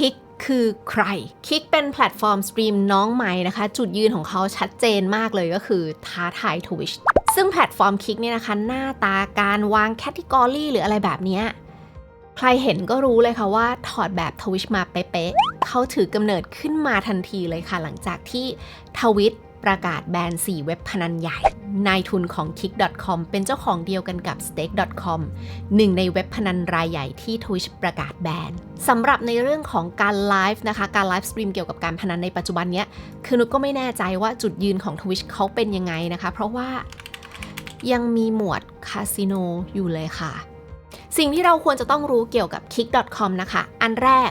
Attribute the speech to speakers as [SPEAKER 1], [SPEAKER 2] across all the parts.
[SPEAKER 1] คิกคือใคร คิกเป็นแพลตฟอร์มสตรีมน้องใหม่นะคะ จุดยืนของเขาชัดเจนมากเลยก็คือท้าทายทวิชซึ่งแพลตฟอร์มคิกเนี่ยนะคะ หน้าตาการวางแคตตากรีหรืออะไรแบบนี้ ใครเห็นก็รู้เลยค่ะว่าถอดแบบทวิชมาเป๊ะๆเขาถือกำเนิดขึ้นมาทันทีเลยค่ะ หลังจากที่ทวิต ประกาศแบน4เว็บพนันใหญ่ นายทุนของ Kick.com เป็นเจ้าของเดียวกันกับ Stake.com หนึ่งในเว็บพนันรายใหญ่ที่ Twitch ประกาศแบนสำหรับในเรื่องของการไลฟ์นะคะ การไลฟ์สตรีมเกี่ยวกับการพนันในปัจจุบันเนี้ย คือนุกก็ไม่แน่ใจว่าจุดยืนของ Twitch เขาเป็นยังไงนะคะ เพราะว่ายังมีหมวดคาสิโนอยู่เลยค่ะ สิ่งที่เราควรจะต้องรู้เกี่ยวกับ Kick.com นะคะ อันแรก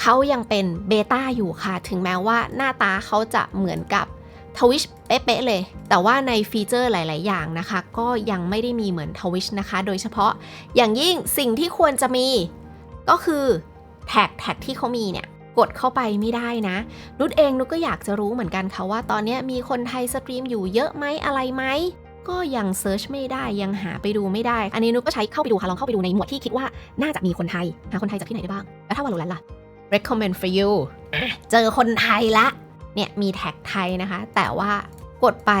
[SPEAKER 1] เขายังเป็นเบต้าอยู่ค่ะ ถึงแม้ว่าหน้าตาเขาจะเหมือนกับ ทวิชเป๊ะๆเลย แต่ว่าในฟีเจอร์หลาย ๆ อย่างนะคะ ก็ยังไม่ได้มีเหมือนทวิชนะคะ โดยเฉพาะอย่างยิ่งสิ่งที่ควรจะมี ก็คือแท็กแท็กที่เขามีเนี่ยกดเข้าไปไม่ได้นะ นุชเองนุชก็อยากจะรู้เหมือนกันค่ะว่าตอนนี้มีคนไทยสตรีมอยู่เยอะไหมอะไรไหมก็ยังเซิร์ชไม่ได้ยังหาไปดูไม่ได้ อันนี้นุชก็ใช้เข้าไปดูค่ะลองเข้าไปดูในหมวดที่คิดว่าน่าจะมีคนไทยหาคนไทยจากที่ไหนได้บ้างแล้วถ้าวาโลแรนล่ะ recommend for you เจอคนไทยละ เนี่ยมีแท็กไทยนะคะ แต่ว่ากดไป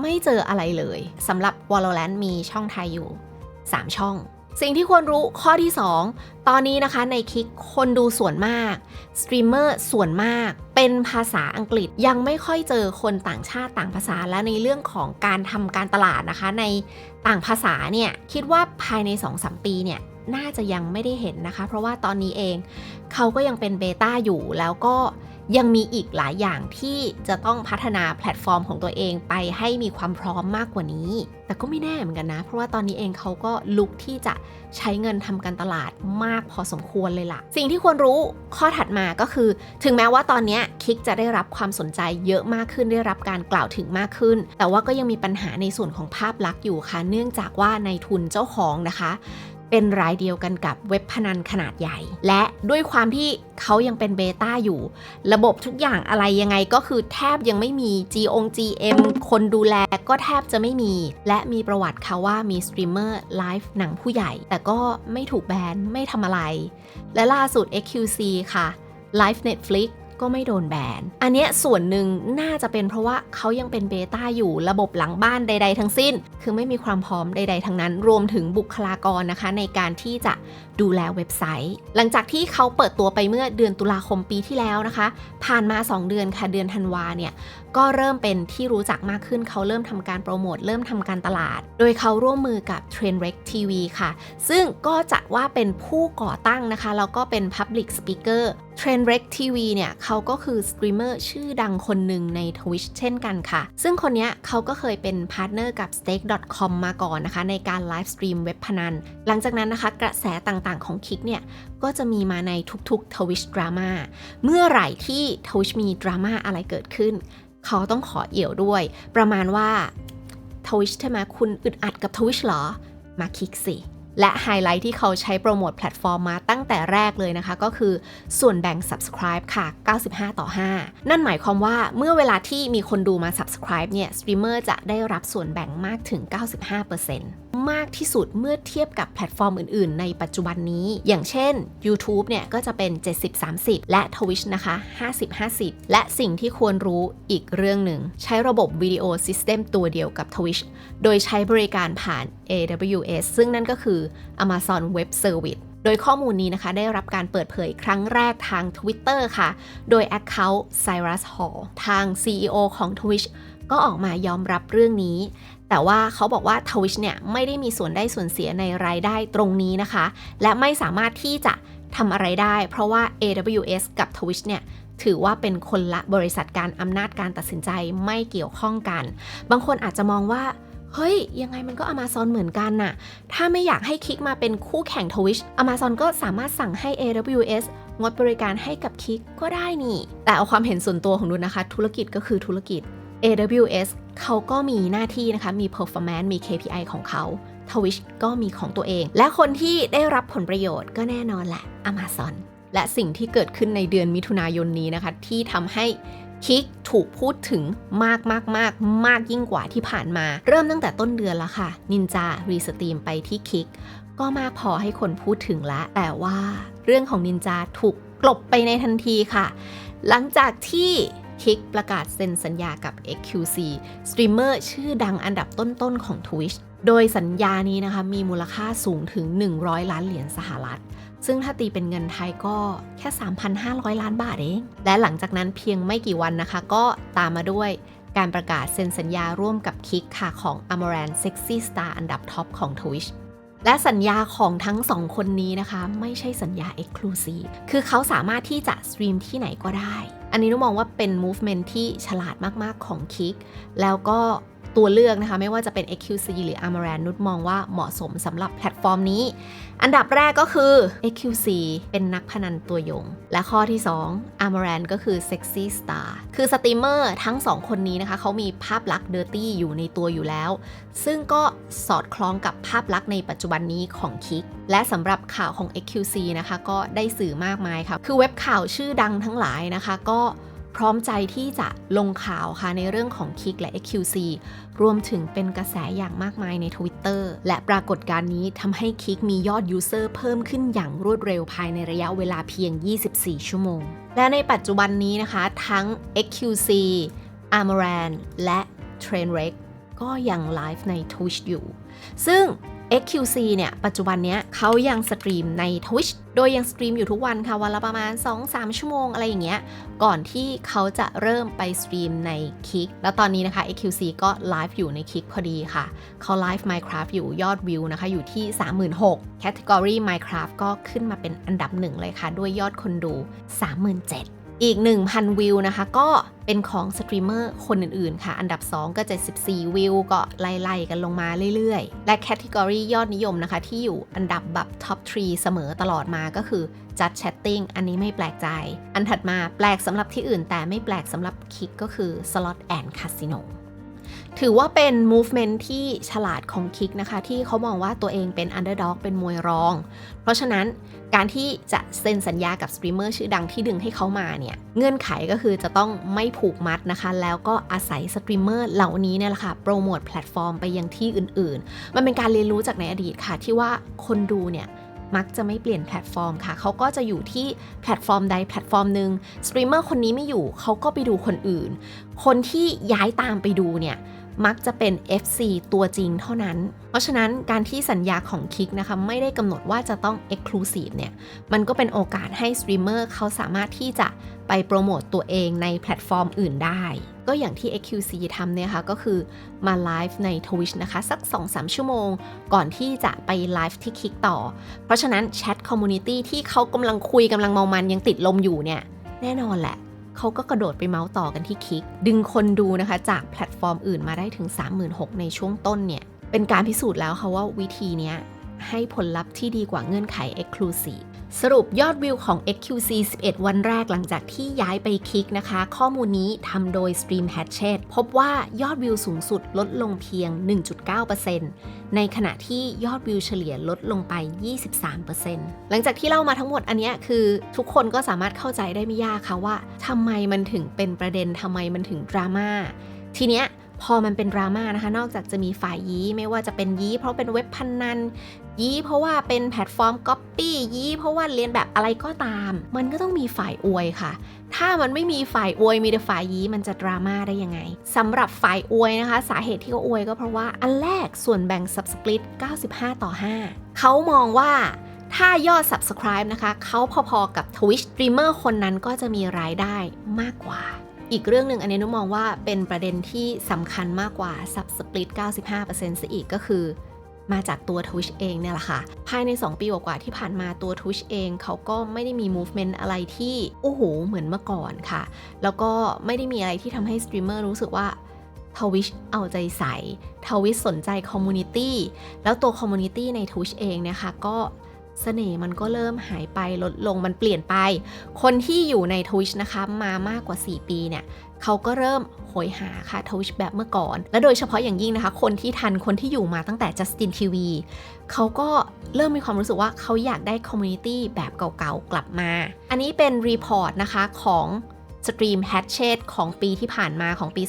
[SPEAKER 1] ไม่เจออะไรเลยสำหรับ Valorant มีช่องไทยอยู่ 3 ช่อง สิ่งที่ควรรู้ข้อที่ 2 ตอนนี้นะคะในคลิกคนดูส่วนมากสตรีมเมอร์ส่วนมากเป็นภาษาอังกฤษยังไม่ค่อยเจอคนต่างชาติต่างภาษาและในเรื่องของการทำการตลาดนะคะ ในต่างภาษาเนี่ยคิดว่าภายใน 2-3 ปีเนี่ยน่าจะยังไม่ได้เห็นนะคะ เพราะว่าตอนนี้เองเขาก็ยังเป็นเบต้าอยู่แล้วก็ ยังมีอีกหลายอย่างที่จะต้องพัฒนาแพลตฟอร์มของตัวเองไปให้มีความพร้อมมากกว่านี้ แต่ก็ไม่แน่เหมือนกันนะ เพราะว่าตอนนี้เองเขาก็ลุกที่จะใช้เงินทำการตลาดมากพอสมควรเลยล่ะ สิ่งที่ควรรู้ข้อถัดมาก็คือ ถึงแม้ว่าตอนนี้คิกจะได้รับความสนใจเยอะมากขึ้นได้รับการกล่าวถึงมากขึ้น แต่ว่าก็ยังมีปัญหาในส่วนของภาพลักษณ์อยู่ค่ะ เนื่องจากว่าในทุนเจ้าของนะคะ เป็นรายเดียวกันกับเว็บพนันขนาดใหญ่ และด้วยความที่เขายังเป็นเบต้าอยู่ ระบบทุกอย่างอะไรยังไงก็คือแทบยังไม่มี G อง GM คนดูแลก็แทบจะไม่มี และมีประวัติค่ะว่ามีสตรีมเมอร์ไลฟ์หนังผู้ใหญ่ แต่ก็ไม่ถูกแบนไม่ทำอะไร และล่าสุด XQC ค่ะ Live Netflix ก็ไม่โดนแบน อันเนี้ยส่วนหนึ่งน่าจะเป็นเพราะว่าเขายังเป็นเบต้าอยู่ระบบหลังบ้านใด ๆ ทั้งสิ้น คือไม่มีความพร้อมใด ๆ ทั้งนั้น รวมถึงบุคลากรนะคะ ในการที่จะ ดูแลเว็บไซต์ หลังจากที่เขาเปิดตัวไปเมื่อเดือนตุลาคมปีที่แล้วนะคะ ผ่านมา 2 เดือนค่ะเดือนธันวาเนี่ยก็เริ่มเป็นที่รู้จักมากขึ้นเขาเริ่มทำการโปรโมทเริ่มทำการตลาด โดยเขาร่วมมือกับ Trendrec TV ค่ะ ซึ่งก็จะว่าเป็นผู้ก่อตั้งนะคะแล้วก็เป็น Public Speaker Trendrec TV เนี่ยเขาก็คือสตรีมเมอร์ชื่อดังคนหนึ่งใน Twitch เช่นกันค่ะ ซึ่งคนนี้เขาก็เคยเป็นพาร์ทเนอร์กับ Stake.com มาก่อนนะคะ ในการไลฟ์สตรีมเว็บพนัน หลังจากนั้นนะคะกระแสต่างๆ ของคิกเนี่ย ก็จะมีมาในทุกๆ Twitch Drama เมื่อไหร่ที่ Twitch มีดราม่าอะไรเกิดขึ้น เขาต้องขอเอี่ยวด้วย ประมาณว่า Twitch ใช่ไหมคุณอึดอัดกับ Twitch เหรอ มาคลิกสิ และไฮไลท์ที่เขาใช้โปรโมทแพลตฟอร์มมาตั้งแต่แรกเลยนะคะ ก็คือส่วนแบ่ง Subscribe ค่ะ 95 ต่อ 5 นั่นหมายความว่าเมื่อเวลาที่มีคนดูมา Subscribe เนี่ย สตรีมเมอร์จะได้รับส่วนแบ่งมากถึง 95% มากที่สุดเมื่อเทียบกับแพลตฟอร์มอื่น ๆ ในปัจจุบันนี้ อย่างเช่น YouTube เนี่ยก็จะเป็น 70-30 และ Twitch นะคะ 50-50 และสิ่งที่ควรรู้อีกเรื่องหนึ่ง ใช้ระบบวิดีโอซิสเต็มตัวเดียวกับ Twitch โดยใช้บริการผ่าน AWS ซึ่งนั่นก็คือ Amazon Web Service โดยข้อมูลนี้นะคะได้รับการเปิดเผยครั้งแรกทาง Twitter ค่ะ โดย Account Cyrus Hall ทาง CEO ของ Twitch ก็ออกมายอมรับเรื่องนี้ แต่ว่าเขาบอกว่า Twitch เนี่ยไม่ได้มีส่วนได้ส่วนเสียในรายได้ตรงนี้นะคะ และไม่สามารถที่จะทำอะไรได้ เพราะว่า AWS กับ Twitch เนี่ยถือว่าเป็นคนละบริษัทการอำนาจการตัดสินใจไม่เกี่ยวข้องกัน บางคนอาจจะมองว่า เฮ้ย ยังไงมันก็ Amazon เหมือนกันน่ะ ถ้าไม่อยากให้คลิกมาเป็นคู่แข่ง Twitch Amazon ก็สามารถสั่งให้ AWS งดบริการให้กับคลิกก็ได้นี่ แต่เอาความเห็นส่วนตัวของนุนนะคะ ธุรกิจก็คือธุรกิจ AWS เขาก็มีหน้าที่นะคะ มี performance มี KPI ของเขา Twitch ก็มีของตัวเอง และคนที่ได้รับผลประโยชน์ก็แน่นอนแหละ Amazon และสิ่งที่เกิดขึ้นในเดือนมิถุนายนนี้นะคะ ที่ทำให้คิกถูกพูดถึงมากมากมากมากยิ่งกว่าที่ผ่านมา เริ่มตั้งแต่ต้นเดือนแล้วค่ะ นินจารีสตรีมไปที่คิกก็มากพอให้คนพูดถึงละ แต่ว่าเรื่องของนินจาถูกกลบไปในทันทีค่ะ หลังจากที่ คิกประกาศเซ็นสัญญากับ XQC สตรีมเมอร์ชื่อดังอันดับต้นๆของ Twitch โดยสัญญานี้นะคะมีมูลค่าสูงถึง 100 ล้านเหรียญสหรัฐ ซึ่งถ้าตีเป็นเงินไทยก็แค่ 3,500 ล้านบาทเอง และหลังจากนั้นเพียงไม่กี่วันนะคะ ก็ตามมาด้วยการประกาศเซ็นสัญญาร่วมกับคิกค่ะของ Amaran Sexy Star อันดับท็อปของ Twitch และสัญญาของทั้งสองคนนี้นะคะ ไม่ใช่สัญญา Exclusive คือเขาสามารถที่จะสตรีมที่ไหนก็ได้ อันนี้นุมองว่าเป็น movement ที่ฉลาดมาก ๆ ของคิก แล้วก็ ตัวเลือกนะคะ ไม่ว่าจะเป็น XQC หรือ Amaran นุชมองว่าเหมาะสมสำหรับแพลตฟอร์มนี้ อันดับแรกก็คือ XQC เป็นนักพนันตัวยง และข้อที่ 2 Amaran ก็คือ Sexy Star คือสตรีมเมอร์ทั้งสองคนนี้นะคะ เขามีภาพลักษณ์เดอร์ตี้อยู่ในตัวอยู่แล้ว ซึ่งก็สอดคล้องกับภาพลักษณ์ในปัจจุบันนี้ของคิกและสำหรับข่าวของ XQC นะคะก็ได้สื่อมากมายค่ะคือเว็บข่าวชื่อดังทั้งหลายนะคะก็ พร้อมใจที่จะลงข่าวค่ะในเรื่องของคิกและ XQC รวมถึงเป็นกระแสอย่างมากมายใน Twitter และปรากฏการณ์นี้ทำให้คิกมียอดยูเซอร์เพิ่มขึ้นอย่างรวดเร็วภายในระยะเวลาเพียง 24 ชั่วโมง และในปัจจุบันนี้นะคะ ทั้ง XQC Amaran และ Trainwreck ก็ยังไลฟ์ใน Twitch อยู่ ซึ่ง XQC เนี่ย ปัจจุบันเนี้ยเขายังสตรีมใน Twitch โดยยังสตรีมอยู่ทุกวันค่ะ วันละประมาณ 2-3 ชั่วโมงอะไรอย่างเงี้ย ก่อนที่เขาจะเริ่มไปสตรีมใน Kick แล้วตอนนี้นะคะ XQC ก็ไลฟ์อยู่ใน Kick พอดีค่ะ เขาไลฟ์ Minecraft อยู่ยอดวิวนะคะ อยู่ที่ 36,000 Category Minecraft ก็ขึ้นมาเป็นอันดับหนึ่งเลยค่ะ ด้วยยอดคนดู 37,000 อีก 1,000 วิวนะคะ ก็เป็นของสตรีมเมอร์คนอื่นๆ ค่ะ อันดับ 2 ก็ 74 วิว ก็ไล่ๆ กันลงมาเรื่อยๆ และแคตตากรียอดนิยมนะคะ ที่อยู่อันดับแบบท็อป3เสมอตลอดมาก็คือจัดแชทติ้งอันนี้ไม่แปลกใจ อันถัดมาแปลกสำหรับที่อื่นแต่ไม่แปลกสำหรับคิกก็คือสล็อตแอนคาสิโน ถือว่าเป็น movement ที่ฉลาดของคิกนะคะ ที่เขามองว่าตัวเองเป็น underdog เป็นมวยรอง เพราะฉะนั้นการที่จะเซ็นสัญญากับสตรีมเมอร์ชื่อดังที่ดึงให้เขามาเนี่ย เงื่อนไขก็คือจะต้องไม่ผูกมัดนะคะ แล้วก็อาศัยสตรีมเมอร์เหล่านี้เนี่ยแหละค่ะ โปรโมทแพลตฟอร์มไปยังที่อื่นๆ มันเป็นการเรียนรู้จากในอดีตค่ะ ที่ว่าคนดูเนี่ยมักจะไม่เปลี่ยนแพลตฟอร์มค่ะ เขาก็จะอยู่ที่แพลตฟอร์มใดแพลตฟอร์มหนึ่งสตรีมเมอร์คนนี้ไม่อยู่ เขาก็ไปดูคนอื่น คนที่ย้ายตามไปดูเนี่ย มักจะเป็น FC ตัวจริงเท่านั้น เพราะฉะนั้นการที่สัญญาของคิกนะคะไม่ได้กำหนดว่าจะต้อง Exclusive เนี่ย มันก็เป็นโอกาสให้สตรีมเมอร์เขาสามารถที่จะไปโปรโมตตัวเองในแพลตฟอร์มอื่นได้ ก็อย่างที่ XQC ทำเนี่ยค่ะก็คือมาไลฟ์ใน Twitch นะคะ สัก 2-3 ชั่วโมง ก่อนที่จะไปไลฟ์ที่คิกต่อ เพราะฉะนั้นแชทคอมมูนิตี้ที่เขากำลังคุยกำลังเมามันยังติดลมอยู่เนี่ย แน่นอนแหละ เขาก็กระโดดไปเมาส์ต่อกันที่คิก ดึงคนดูนะคะจากแพลตฟอร์มอื่นมาได้ถึง 36,000ในช่วงต้นเนี่ย เป็นการพิสูจน์แล้วค่ะว่าวิธีนี้ให้ผลลัพธ์ที่ดีกว่าเงื่อนไข Exclusive สรุปยอดวิวของ XQC 11 วันแรกหลังจากที่ย้ายไปคิกนะคะ ข้อมูลนี้ทำโดย Stream Hatchet พบว่ายอดวิวสูงสุดลดลงเพียง 1.9%ในขณะที่ยอดวิวเฉลี่ยลดลงไป 23%หลังจากที่เล่ามาทั้งหมดอันนี้คือทุกคนก็สามารถเข้าใจได้ไม่ยากค่ะว่าทำไมมันถึงเป็นประเด็นทำไมมันถึงดราม่าทีเนี้ยพอมันเป็นดราม่านะคะ นอกจากจะมีฝ่ายยี้ไม่ว่าจะเป็นยี้เพราะเป็นเว็บพนนัน ยี้เพราะว่าเป็นแพลตฟอร์มก๊อปปี้ยี้เพราะว่าเรียนแบบอะไรก็ตาม มันก็ต้องมีฝ่ายอวยค่ะ ถ้ามันไม่มีฝ่ายอวยมีแต่ฝ่ายยี้มันจะดราม่าได้ยังไงสำหรับฝ่ายอวยนะคะ สาเหตุที่เขาอวยก็เพราะว่าอันแรกส่วนแบ่ง subsplit 95 ต่อ 5 เขามองว่าถ้ายอด subscribe นะคะเขาพอๆกับ Twitch streamer คนนั้นก็จะมีรายได้มากกว่าอีกเรื่องหนึ่งอันนี้นุมองว่าเป็นประเด็นที่สำคัญมากกว่า sub split 95%ซะอีกก็คือ มาจากตัว Twitch เองเนี่ยแหละค่ะ ภายใน 2 ปีกว่าที่ผ่านมาตัว Twitch เองเขาก็ไม่ได้มี movement อะไรที่ โอ้โห เหมือนเมื่อก่อนค่ะ แล้วก็ไม่ได้มีอะไรที่ทำให้สตรีมเมอร์รู้สึกว่า Twitch เอาใจใส่ Twitch สนใจคอมมูนิตี้แล้วตัวคอมมูนิตี้ใน Twitch เองเนี่ยค่ะก็ เสน่ห์มันก็เริ่มหายไปลดลงมันเปลี่ยนไป คนที่อยู่ใน Twitch นะคะมามากกว่า 4 ปีเนี่ยเขาก็เริ่มโหยหาค่ะ Twitch แบบเมื่อก่อน และโดยเฉพาะอย่างยิ่งนะคะ คนที่ทันคนที่อยู่มาตั้งแต่ Justin TV เขาก็เริ่มมีความรู้สึกว่าเขาอยากได้คอมมูนิตี้แบบเก่าๆ กลับมา อันนี้เป็นรีพอร์ตนะคะของ Stream Hatchet ของปีที่ผ่านมาของปี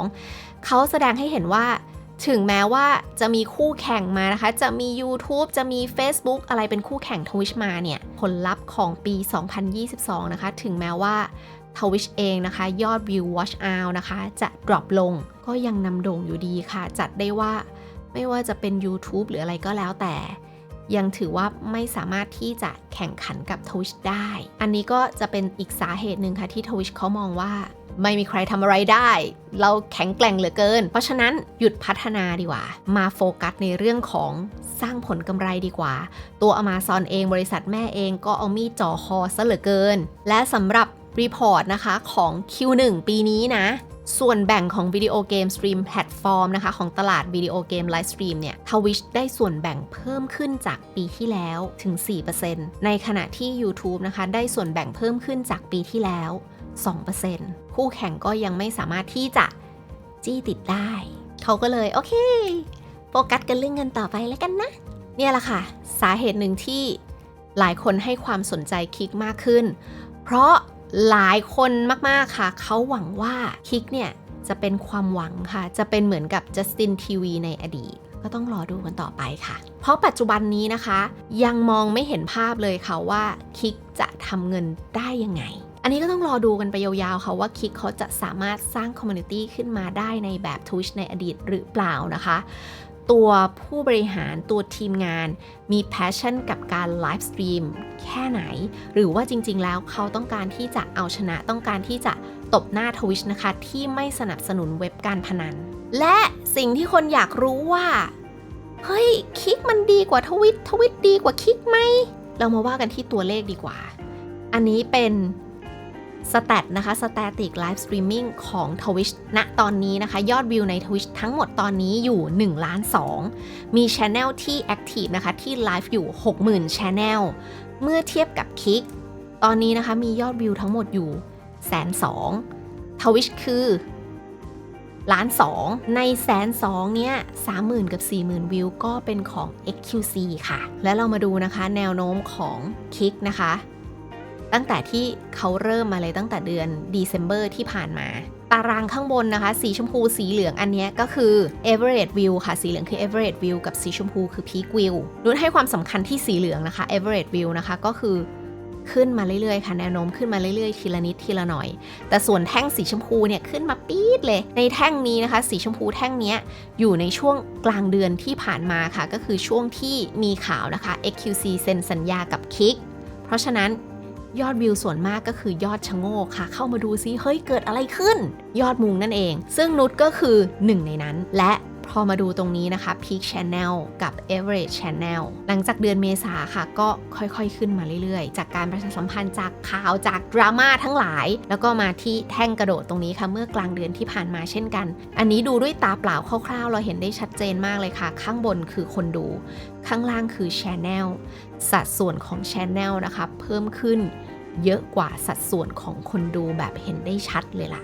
[SPEAKER 1] 2022 เขาแสดงให้เห็นว่า ถึงแม้ว่าจะมีคู่แข่งมานะคะ จะมี YouTube จะมี Facebook อะไรเป็นคู่แข่ง Twitch มาเนี่ย ผลลัพธ์ของปี 2022 นะคะ ถึงแม้ว่า Twitch เองนะคะ ยอดวิว Watch Hour นะคะ จะ drop ลงก็ยังนำโด่งอยู่ดีค่ะ จัดได้ว่าไม่ว่าจะเป็น YouTube หรืออะไรก็แล้วแต่ ยังถือว่าไม่สามารถที่จะแข่งขันกับ Twitch ได้ อันนี้ก็จะเป็นอีกสาเหตุหนึ่งค่ะที่ Twitch เขามองว่า ไม่มีใครทำอะไรได้ เราแข็งแกร่งเหลือเกิน เพราะฉะนั้นหยุดพัฒนาดีกว่า มาโฟกัสในเรื่องของสร้างผลกำไรดีกว่า ตัว Amazon เองบริษัทแม่เองก็เอามีดจ่อคอซะเหลือเกิน และสำหรับรีพอร์ตนะคะของ Q1 ปีนี้นะส่วนแบ่งของวิดีโอเกมสตรีมแพลตฟอร์มนะคะของตลาดวิดีโอเกมไลฟ์สตรีมเนี่ยทวิชได้ส่วนแบ่งเพิ่มขึ้นจากปีที่แล้วถึง 4%ในขณะที่ YouTube นะคะ ได้ส่วนแบ่งเพิ่มขึ้นจากปีที่แล้ว 2% คู่แข่งก็ยังไม่สามารถที่จะจี้ติดได้ เขาก็เลยโอเคโฟกัสกันเรื่องเงินต่อไปแล้วกันนะ เนี่ยแหละค่ะ สาเหตุหนึ่งที่หลายคนให้ความสนใจคิกมากขึ้น เพราะหลายคนมากๆค่ะ เขาหวังว่าคิกเนี่ยจะเป็นความหวังค่ะ จะเป็นเหมือนกับ Justin TV ในอดีต ก็ต้องรอดูกันต่อไปค่ะ เพราะปัจจุบันนี้นะคะ ยังมองไม่เห็นภาพเลยค่ะว่าคิกจะทำเงินได้ยังไง อันนี้ก็ต้องรอดูกันไปยาวๆค่ะว่าคิกเขาจะสามารถสร้างคอมมูนิตี้ขึ้นมาได้ในแบบ Twitch ในอดีตหรือเปล่านะคะ ตัวผู้บริหารตัวทีมงานมีแพชชั่นกับการไลฟ์สตรีมแค่ไหน หรือว่าจริงๆแล้วเขาต้องการที่จะเอาชนะต้องการที่จะตบหน้าทวิชนะคะ ที่ไม่สนับสนุนเว็บการพนัน และสิ่งที่คนอยากรู้ว่า เฮ้ย คิกมันดีกว่าทวิตทวิตดีกว่าคิกไหม เรามาว่ากันที่ตัวเลขดีกว่า อันนี้เป็น สแตทนะคะสแตติกไลฟ์สตรีมมิ่งของ Twitch ณตอนนี้นะคะ ยอดวิวใน Twitch ทั้งหมดตอนนี้อยู่ 1 ล้าน 2 มี Channel ที่ Active นะคะ ที่ไลฟ์อยู่ 60,000 Channel เมื่อเทียบกับคลิกตอนนี้นะคะมียอดวิวทั้งหมดอยู่แสนสองทวิชคือล้านสองในแสนสองเนี้ยสามหมื่นกับสี่หมื่นวิวก็เป็นของ XQC ค่ะ แล้วเรามาดูนะคะแนวโน้มของคลิกนะคะ ตั้งแต่ที่เขาเริ่มมาเลยตั้งแต่เดือน December ที่ผ่านมา ตารางข้างบนนะคะ สีชมพูสีเหลืองอันนี้ก็คือ average view ค่ะ สีเหลืองคือ average view กับสีชมพูคือ peak view นุ่นให้ความสำคัญที่สีเหลืองนะคะ average view นะคะก็คือขึ้นมาเรื่อยๆ ค่ะแนวโน้มขึ้นมาเรื่อยๆ ทีละนิดทีละหน่อย แต่ส่วนแท่งสีชมพูเนี่ยขึ้นมาปี๊ดเลย ในแท่งนี้นะคะ สีชมพูแท่งนี้อยู่ในช่วงกลางเดือนที่ผ่านมาค่ะ ก็คือช่วงที่มีข่าวนะคะ XQC เซ็นสัญญากับคิกเพราะฉะนั้น ยอดวิวส่วนมากก็คือยอดชะโงกค่ะ เข้ามาดูซิเฮ้ยเกิดอะไรขึ้น ยอดมุงนั่นเอง ซึ่งนุชก็คือหนึ่งในนั้นและ พอมาดูตรงนี้นะคะ Peak Channel กับ Average Channel หลังจากเดือนเมษาค่ะ ก็ค่อยๆขึ้นมาเรื่อยๆ จากการประชาสัมพันธ์จากข่าวจากดราม่าทั้งหลาย แล้วก็มาที่แท่งกระโดดตรงนี้ค่ะ เมื่อกลางเดือนที่ผ่านมาเช่นกัน อันนี้ดูด้วยตาเปล่าคร่าวๆ เราเห็นได้ชัดเจนมากเลยค่ะ ข้างบนคือคนดู ข้างล่างคือ Channel สัดส่วนของ Channel นะคะเพิ่มขึ้นเยอะกว่าสัดส่วนของคนดูแบบเห็นได้ชัดเลยล่ะ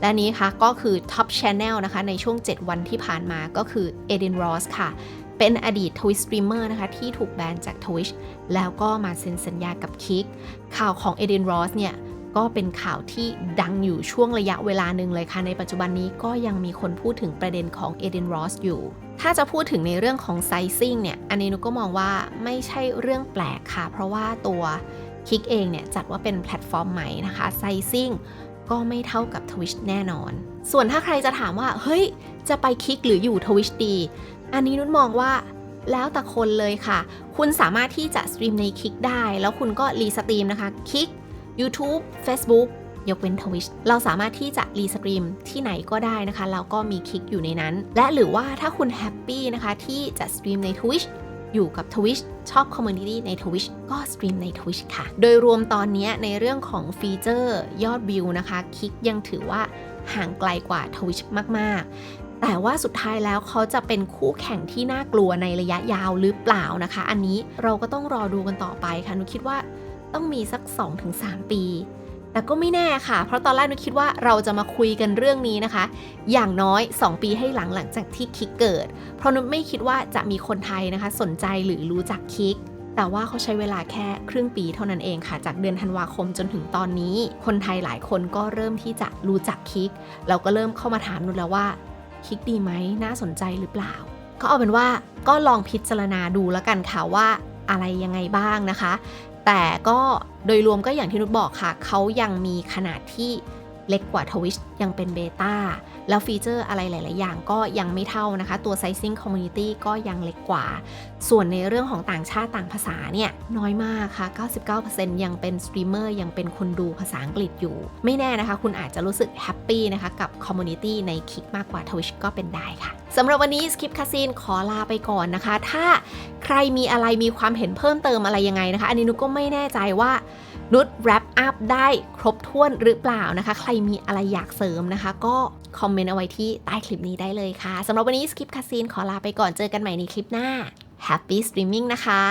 [SPEAKER 1] และนี้ค่ะก็คือ Top Channel นะคะในช่วง 7 วันที่ผ่านมาก็คือ Eden Ross ค่ะ เป็นอดีต Twitch Streamer นะคะที่ถูกแบนจาก Twitch แล้วก็มาเซ็นสัญญากับ Kick ข่าวของ Eden Ross เนี่ยก็เป็นข่าวที่ดังอยู่ช่วงระยะเวลาหนึ่งเลยค่ะ ในปัจจุบันนี้ก็ยังมีคนพูดถึงประเด็นของ Eden Ross อยู่ ถ้าจะพูดถึงในเรื่องของ Sizing เนี่ย อันนี้นุก็มองว่าไม่ใช่เรื่องแปลกค่ะ เพราะว่าตัวคิกเองเนี่ยจัดว่าเป็นแพลตฟอร์มใหม่นะคะไซซิ่ง ก็ไม่เท่ากับ Twitch แน่นอน ส่วนถ้าใครจะถามว่า เฮ้ย จะไปคลิกหรืออยู่ Twitch ดี อันนี้นุชมองว่าแล้วแต่คนเลยค่ะ คุณสามารถที่จะสตรีมในคลิกได้ แล้วคุณก็รีสตรีมนะคะ คลิก YouTube Facebook ยกเว้น Twitch เราสามารถที่จะรีสตรีมที่ไหนก็ได้นะคะ แล้วก็มีคลิกอยู่ในนั้น และหรือว่าถ้าคุณแฮปปี้นะคะที่จะสตรีมใน Twitch อยู่กับ Twitch ชอบคอมมูนิตี้ใน Twitch ก็สตรีมใน Twitch ค่ะ โดยรวมตอนนี้ในเรื่องของฟีเจอร์ยอดวิวนะคะ คลิกยังถือว่าห่างไกลกว่า Twitch มาก ๆ แต่ว่าสุดท้ายแล้วเขาจะเป็นคู่แข่งที่น่ากลัวในระยะยาวหรือเปล่านะคะ อันนี้เราก็ต้องรอดูกันต่อไปค่ะหนูคิดว่าต้องมีสัก 2-3 ปี แต่ก็ไม่แน่ค่ะ เพราะตอนแรกนุคิดว่าเราจะมาคุยกันเรื่องนี้นะคะ อย่างน้อย 2 ปีให้หลังหลังจากที่คิกเกิด เพราะนุชไม่คิดว่าจะมีคนไทยนะคะ สนใจหรือรู้จักคิกแต่ว่าเขาใช้เวลาแค่ครึ่งปีเท่านั้นเองค่ะ จากเดือนธันวาคมจนถึงตอนนี้ คนไทยหลายคนก็เริ่มที่จะรู้จักคิก เราก็เริ่มเข้ามาถามนุชแล้วว่าคิกดีไหมน่าสนใจหรือเปล่า ก็เอาเป็นว่าก็ลองพิจารณาดูแล้วกันค่ะว่าอะไรยังไงบ้างนะคะ แต่ก็โดยรวมก็อย่างที่นุชบอกค่ะ เขายังมีขนาดที่ เล็กกว่าทวิชยังเป็นเบต้าแล้วฟีเจอร์อะไรหลาย ๆ อย่างก็ยังไม่เท่านะคะ ตัว Sizing Community ก็ยังเล็กกว่า ส่วนในเรื่องของต่างชาติต่างภาษาเนี่ยน้อยมากค่ะ 99%ยังเป็นสตรีมเมอร์ยังเป็นคนดูภาษาอังกฤษอยู่ ไม่แน่นะคะ คุณอาจจะรู้สึกแฮปปี้นะคะกับคอมมูนิตี้ในคลิกมากกว่า Twitch ก็เป็นได้ค่ะสำหรับวันนี้ Skip c a s i n ขอลาไปก่อนนะคะ ถ้าใครมีอะไรมีความเห็นเพิ่มเติมอะไรยังไงนะคะ อันนี้นุกก็ไม่แน่ใจว่า นุชแรปอัพได้ครบถ้วนหรือเปล่านะคะ ใครมีอะไรอยากเสริมนะคะ ก็คอมเมนต์เอาไว้ที่ใต้คลิปนี้ได้เลยค่ะสำหรับวันนี้สกิปคาซีนขอลาไปก่อนเจอกันใหม่ในคลิปหน้า Happy Streaming นะคะ